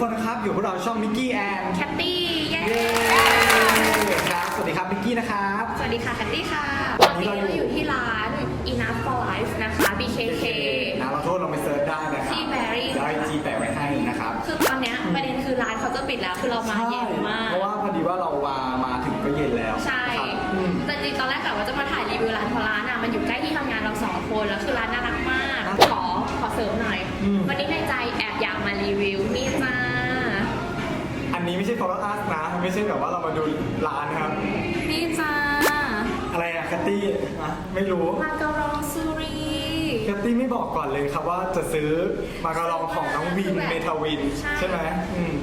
คนนะครับ อยู่พวกเราช่องมิกกี้แอนแคทตี้เย้เย้ครับ สวัสดีครับมิกกี้นะครับ สวัสดีค่ะแคตตี้ค่ะวันนี้เราอยู่ที่ร้าน Enough for Life นะคะ BKK นะเราโทษเราไปเซิร์ชได้นะครับที่แบรี่ได้จีแปะไว้ให้นะครับ คือตอนเนี้ยประเด็นคือร้านเขาจะปิดแล้ว คือเรามาเย็นมาก เพราะว่าพอดีว่าเรามามาถึงก็เย็นแล้ว ใช่ แต่จริงตอนแรกกะว่าจะมาถ่ายรีวิวร้านเพราะร้านอะมันอยู่ใกล้ที่ทำงานเราสองคนแล้วคือร้านน่ารักมาก ขอขอเสริมหน่อย วันนี้ในใจแอบอยากมารีวิวนี่จ้า ไม่ใช่ follow us นะ ไม่ใช่แบบว่าเรามาดูร้านนะครับ นี่จ้าอะไรอะแคตตี้อะไม่รู้ มาการองซูรีแคตตี้ไม่บอกก่อนเลยครับว่าจะซื้อมาการองของน้องวินเมทาวิน ใช่ไหมอืม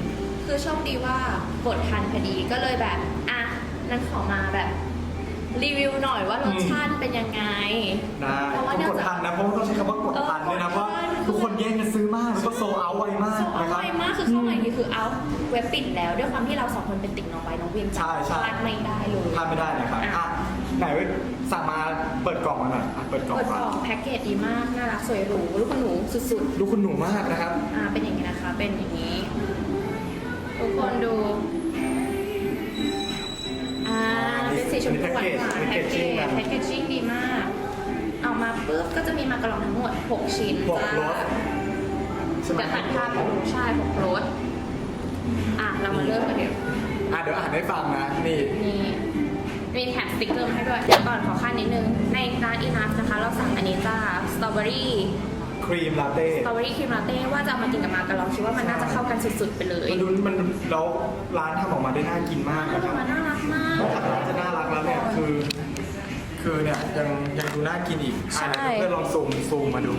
คือโชคดีว่ากดทันพอดีก็เลยแบบ อะ นั้นขอมาแบบ รีวิวหน่อยว่ารสชาติเป็นยังไง ได้เพราะว่าต้องเนื่กองดจากทันนะเพราะว่าต้องใช้คำว่ากดทันด้วยนะเพราะว่าทุกคนแย่งกันซื้อมากแล้วก็โซเอาไวมากส่งเอานะครับไวมากคือเข้ามาอย่างนี้คือเอาเว็บปิดแล้วด้วยความที่เราสองคนเป็นติ่งน้องไว้น้องวินใช่ใช่พลาดไม่ได้เลยพลาดไม่ได้นะครับอะอะไหนเว้ยสั่งมาเปิดกล่องมาหน่อยอะเปิดกล่องเปิดกก่อนล่องแพ็กเกจดีมากน่ารักสวยหรูลูกคุณหนูสุดดูคุณหนูมากนะครับๆอ่าเป็นอย่างนี้นะคะ เป็นอย่างนี้ทุกคนดู เป็นสีชมพูหวานๆแพ็กเกจแพ็กเกจจิ้งดีมาก เอามาปุ๊บก็จะมีมากระลองทั้งหมด 6 ชิ้นหกจ้ารสใช่ไหมจะหันภาพไปดูใช่หกรสอะ เรามาเริ่มกันเดี๋ยว อะเดี๋ยวอ่านให้ฟังนะ นี่นี่มีแถมสติ๊กเกอร์มาให้ด้วยเดี๋ยวก่อนขอขั้นนิดนึง ในร้านอีนัฟนะคะ เราสั่งอันนี้จ้าสตรอเบอรี่ ครีมลาเต้สตรอเบอรี่ครีมลาเต้ว่าจะเอามากินกับมากระลองคิดว่ามันน่าจะเข้ากันสุดๆไปเลยมันดูมันแล้วร้านทำออกมาได้น่ากินมากมันนะครับมาน่ารักมาก นอกจากร้านจะน่ารักแล้วเนี่ยคือ คือเนี่ยยังยังดูน่ากินอีกอะเดี๋ยวเพื่อนลองซูมซูมมาดู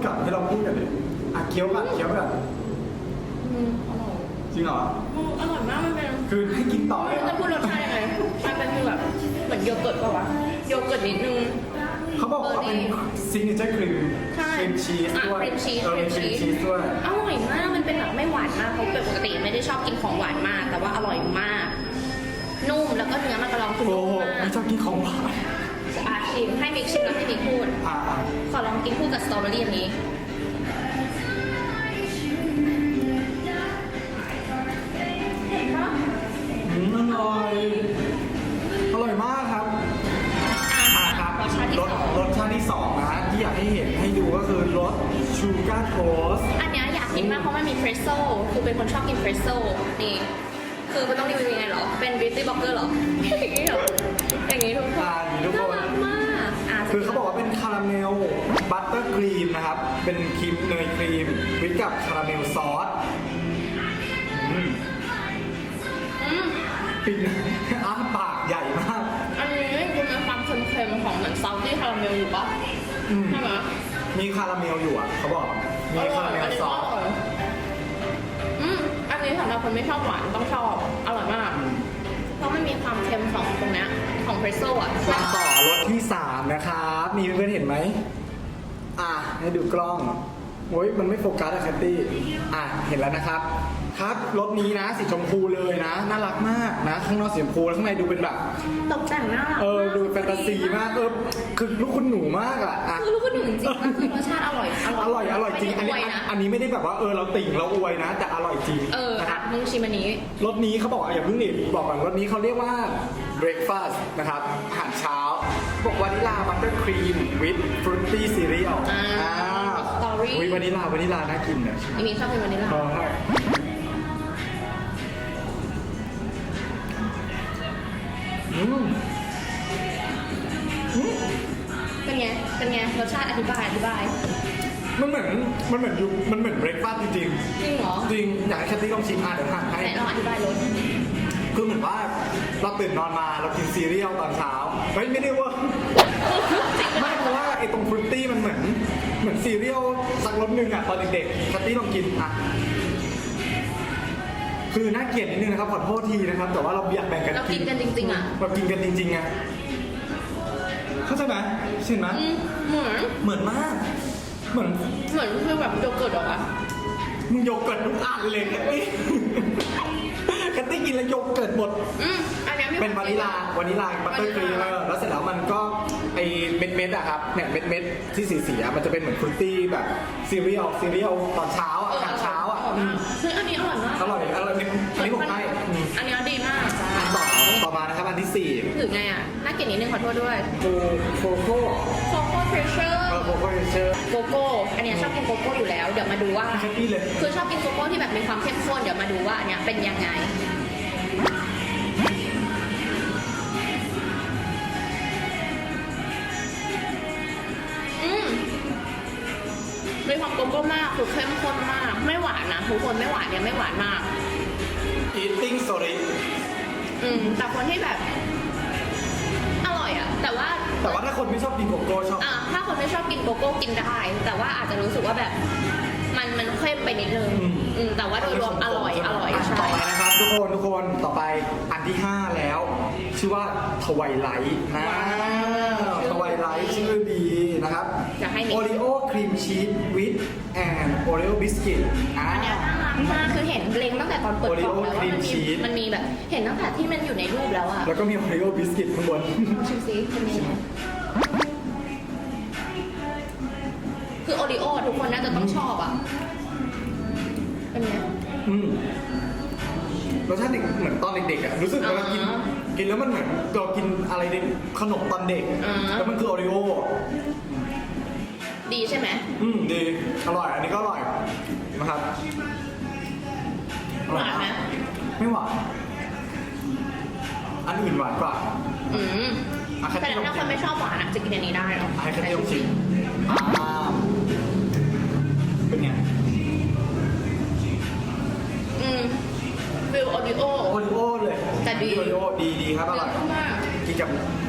ให้เราพูดกับให้เราพูดกันเลยอะเคี้ยวก่อนเคี้ยวก่อนอืมอร่อยจริงเหรอ อืมอร่อยมากมันเป็นคือให้กินต่อเลยเหรจะอพูดรสชาติยังไงมันเป็นคือแบบเหมือนโยเกิร์ตป่าวะโยเกิร์ตนิดนึง เขาบอกว่าเป็นซิกเนเจอร์ครีมใช่ครีมชีสอะด้วยครีมชีสเออเป็นคครีรีมมชีชีสสด้วย อร่อยมาก มันเป็นแบบไม่หวานมากเพราะปกติไม่ได้ชอบกินของหวานมาก แต่ว่าอร่อยมาก นุ่มแล้วก็เนื้อมันกระลองคือโอ้นุ่มโหมากไม่ชอบกินของหวาน อะชิมให้มิกชิมแล้วให้มิกพูด อะอะขอลองกินคู่กับสตรอเบอรี่อันนี้เห็นปะอืมอร่อยอร่อยมากครับอะอะครับรสชาติที่รสสอง รสชาติที่สองนะที่อยากให้เห็นให้ดูก็คือรสชูการ์โทส อันเนี้ยอยากกินมากเพราะมันมีเฟรชโซ่คือเป็นคนชอบกินเฟรชโซ่นี่ คือมันต้องรีวิวยังไงเหรอ เป็นบิวตี้บล็อกเกอร์หรอ อย่างนี้เหรออย่างนี้ทุกคนอ่าอย่างนี้ทุกคน คือเขาบอกว่าเป็นคาราเมลบัตเตอร์ครีมนะครับ เป็นครีมเนยครีมวิทกับคาราเมลซอสอืมอืมปิดอ้าปากใหญ่มาก อันนี้คือมีความเค็มๆของเหมือนซอลตี้คาราเมลอยู่ปะอืม ใช่ไหมมีคาราเมลอยู่อะเขาบอก มีคาราเมลซอส อืมอันนี้สำหรับคนไม่ชอบหวานต้องชอบ อร่อยมากเพราะมันมี ค็มของตรงเนี้ยของเพรสโซ่อะมาต่อรถที่ 3 นะครับมีเพื่อนๆเห็นไหม อะ ให้ดูกล้องโอ้ยมันไม่โฟกัสอะแคตตี้ อะ เห็นแล้วนะครับ ครับรถนี้นะสีชมพูเลยนะ น่ารักมากนะ ข้างนอกสีชมพูแล้วข้างในดูเป็นแบบ ตกแต่งน่ารักเออดูแฟนตาซีมากเออคือลูกคุณหนูมากอะอะคือลูกก็หนึ่งจริงๆนะคือรสชาติอร่อยอร่อย อร่อยจริง อันนี้ไม่ได้วยนะ อันนี้ไม่ได้แบบว่าเออเราติ่งเราอวยนะ แต่อร่อยจริงเออนะคอะรับมึงชิมอันนี้ รถนี้เขาบอกว่าอย่าเพิ่งดิบอกก่อนรถนี้เขาเรียกว่า breakfast นะครับอาหารเช้า บอกวานิลาบัตเตอร์ครีมวิ h ฟรุตตี้ซีเรียลอ่า Story วิวานิลาวานิลาน่ากินเนี่ยอันนี้ชอบเป็นวานิลลาเออ อืมอืมเป็นไง เป็นไง รสชาติอธิบาย อธิบาย มันเหมือนมันเหมือนยูมันเหมือนเบรกฟาสต์จริงจริงเหรอ ๆจริงอยากให้แคทตี้ลองชิมอะเดี๋ยวหั่นให้ ไหนลองอธิบายรส คือเหมือนว่าเราตื่นนอนมาเรากินซีเรียลตอนเช้าไม่ไม่ได้เว่าไม่เพราะว่าไอ้ตรงฟรุตตี้มันเหมือน เหมือนซีเรียลสักรสหนึ่งอะตอนเด็กๆแคตตี้ลองกินอะ คือน่าเกลียดนิดนึงนะครับขอโทษทีนะครับ แต่ว่าเราอยากแบ่งกันเรากินกันจริงๆอะ เรากินกันจริงๆไงเข้าใจไหมเห็นไหมอืมเหมือนเหมือนมาก เหมือนเหมือนคือแบบโยเกิร์ตเหรอวะมึงโยเกิร์ตทุกอันเลยแคตตี้แคตตี้กินแล้วโยเกิร์ตหมด อืมอันเนี้ยมีเป็นวานิลาวานิลาบัตเตอร์ครีมแล้วเสร็จแล้วมันก็ไอเม็ดเม็ดๆอะครับเนี่ยเม็ดเม็ดๆที่สีสีๆอะมันจะเป็นเหมือนฟรุตตี้แบบซีเรียลซีเรียลตอนเช้าอะอาหารเช้าอะอืมเฮ้ยอันนี้อร่อยมาก อร่อย อร่อยอันนี้ผมให้อืมอันนี้ดีมากอันต่อต่อมานะครับอันที่สี่ถือไงอะ น่าเกลียดนิดนึงขอโทษด้วยโกโกโก้โกโก้เพรสเชอร์เออโกโก้เชอร์โกโก้ อันเนี้ยชอบกินโกโก้อยู่แล้ว เดี๋ยวมาดูว่า แฮปปี้เลย คือชอบกินโกโก้ที่แบบมีความเข้มข้น เดี๋ยวมาดูว่าอันเนี้ยเป็นยังไง อืมมีความโกโก้มาก คือเข้มข้นมาก ไม่หวานนะทุกคนไม่หวานเนี่ยไม่หวานมาก อีติ้งสตอรี่อืมแต่คนที่แบบ อร่อยอะแต่ว่า แต่ว่าถ้าคนไม่ชอบกินโกโก้ชอบ อะถ้าคนไม่ชอบกินโกโก้กินได้ แต่ว่าอาจจะรู้สึกว่าแบบ มันมันเข้มไปนิดนึงอืม อืมแต่ว่าโดยรวมอร่อยอร่อยต่ใช่อไปนะครับทุกคนทุกคนต่อไปอันที่ 5 แล้ว ชื่อว่าทวายไลท์นะทวายไลท์ชื่อดีนะครับอยากให้นิโอริโอครีมชีสวิดแอนโอริโอบิสกิตอ่าอันเนี้ยน่ารัก มากคือเห็นเล็งตั้งแต่ตอนเปิดกล่องแล้วว่ามัน Oreo cream มี cheese มันมีแบบ เห็นตั้งแต่ที่มันอยู่ในรูปแล้วอะแล้วก็มีโอริโอบิสกิตข้างบนชิมซิเป็นยังไงคือโอริโอทุกคนน่าจะต้องชอบอะเป็นไง อืมรสชาติเด็กเหมือนตอนเด็กๆอะรู้สึกเวลากิน อ่ากินแล้วมันเหมือนเรากินอะไรในขนมตอนเด็กอ่า แล้วมันคือโอริโอดีใช่ไหม อืมดีอร่อย อันนี้ก็อร่อยนะครับอ หร่อยวานไหมไม่หวาน อันอื่นหวานกว่า อืมอะแค่แต่ที่ลองถ้าชิคนมไม่ชอบหวานอะจะกินอันนี้ได้เหรอให้แค่ที่ลองชิมอ่าเป็นไงอืมฟิลโอริโอ โอริโอเลยแต่ดี โอริโอดีดีครับอร่อย มากกินกับ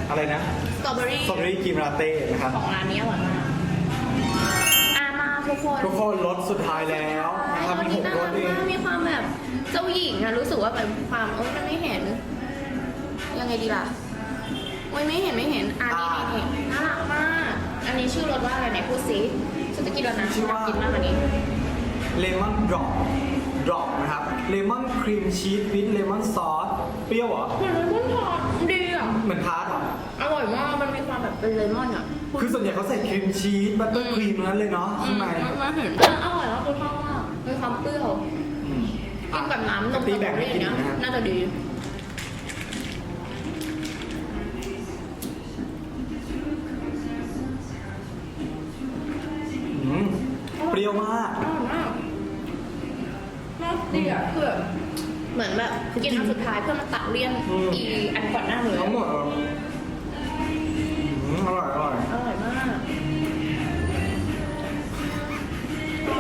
อะไรนะสตรอเบอรี่สตรอเบอรี่ครีมลาเต้นะครับ ของร้านนี้อร่อยมากอามาทุกคนทุกคนรสสุดท้ายแล้วนะครับมีหกรสเอง มีความแบบ เจ้าหญิงอะรู้สึกว่าแบบความเออมันไม่เห็น ยังไงดีล่ะโอ้ยไม่เห็นไม่เห็นอ่านี่นี่นี่น่ารักมาก อันนี้ชื่อรสว่าอะไรไหนพูดซิฉันจะกินแล้วนะชื่อว่ากินมากอันนี้ เลมอนดรอปดรอปนะครับเลมอนครีมชีสวิดเลมอนซอสเปรี้ยวเหรอเหมือนเลมอนทอดดีอะเหมือนทาร์ตเหรออร่อยมาก มันมีความแบบเป็นเลมอนอะคือส่วนใหญ่เขาใส่ครีมชีสบัตเตอร์ครีมนั้นเลยเนาะข้างในอืมมาเห็นเอออร่อยแล้วคุณชอ ตีแบ่งให้กินเนี้ยนะครับน่าจะดีอืมเปรี้ยวมาก อร่อยมากน่าดีอะคือแบบเหมือนแบบกินอันสุดท้ายเพื่อมาตัดเลี่ยนอืม อีอันก่อนหน้าเลยทั้งหมดเหรออืมอร่อยอร่อยอร่อยมากก็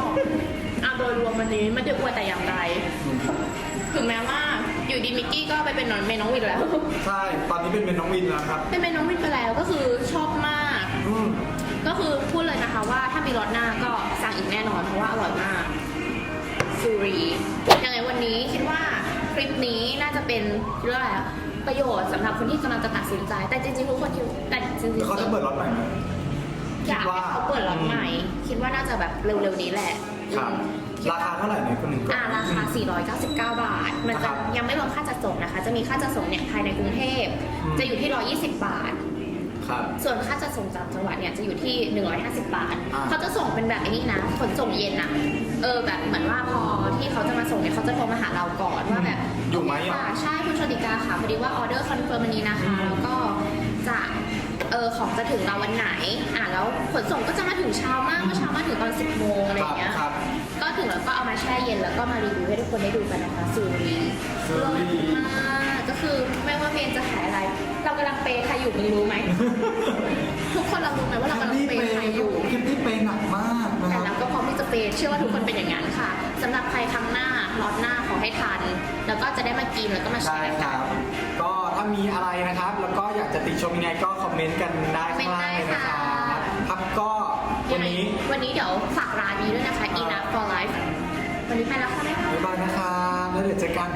อะโดยรวมวันนี้ไม่ได้อวยแต่อย่างใด อืม ถึงแม้ว่าอยู่ดีมิกกี้ก็ไปเป็นนอนเมน้องวินแล้ว ใช่ตอนนี้เป็นเมนน้องวินแล้วครับ เป็นเมน้องวินไปแล้วก็คือชอบมาก อืมก็คือพูดเลยนะคะว่าถ้ามีรสหน้าก็สั่งอีกแน่นอนเพราะว่าอร่อยมากซูรียังไงวันนี้คิดว่าคลิปนี้น่าจะเป็นเรื่องอะไรอะประโยชน์สำหรับคนที่กำลังจะตัดสินใจ แต่จริงๆทุกคนคิดแต่จริงแล้วเขาจะเปิดรถใหม่ไหม อยากให้เขาเปิดรถใหม่ คิดว่าน่าจะแบบเร็วๆนี้แหละครับอืมราคาเท่าไหร่เนี่ยคนหนึ่งกล่องอ่าราคา 499 บาท มันคจะรับยังไม่รวมค่าจัดส่งนะคะ จะมีค่าจัดส่งเนี่ยภายในกรุงเทพ อืม จะอยู่ที่ 120 บาท ครับ ส่วนค่าจัดส่งจากจังหวัดเนี่ยจะอยู่ที่ 150 บาท อ่า เขาจะส่งเป็นแบบไอ้นี้นะ ขนส่งเย็นอะเออแบบเหมือนว่าพอที่เขาจะมาส่งเนี่ยเขาจะโทรมาหาเราก่อนว่าแบบ อยู่ไหมโเคอะ ค่ะใช่คุณชติกาค่ะพอดีว่าออเดอร์คอนเฟิร์มวันนี้นะคะ อืมแล้วก็จะ เออของจะถึงเราวันไหน อะแล้วขนส่งก็จะมาถึงเช้ามากเมื่อเช้ามาถึงตอน 10โมงอะไรอย่างเงี้ยครับก็ถึงแล้วก็เอามาแช่เย็นแล้วก็มารีวิวให้ทุกคนได้ดูกันนะคะซูรีซูรีเลิศมากก็คือไม่ว่าเมนจะขายอะไร เรากำลังเปย์ใครอยู่มึงรู้ไหม ทุกคนเรารู้ไหมว่าเราแคกำมลังปี้เปเปย์ย์ใครอยู่แคมปี้เปย์หนักมากนะคแต่รับ เราก็พร้อมที่จะเปย์เชื่อว่าทุกคนเป็นอย่างนั้นค่ะสำหรับใครครั้งหน้าล็อตหน้าขอให้ทัน แล้วก็จะได้มากินแล้วก็มาแชใช่ร์คกัรันบก็ ถ้ามีอะไรนะครับ แล้วก็อยากจะติชมยังไงก็คอมเมนต์กันได้ข้างล่างเลยนะครับครับก็วันนี้วันนี้เดี๋ยวฝากร้านนี้ด้วยนะคะ Enough for Life วันนี้ไปแล้วค่ะบ๊ายบายบ๊ายบายนะครับแล้วเดี๋ยวเจอกัน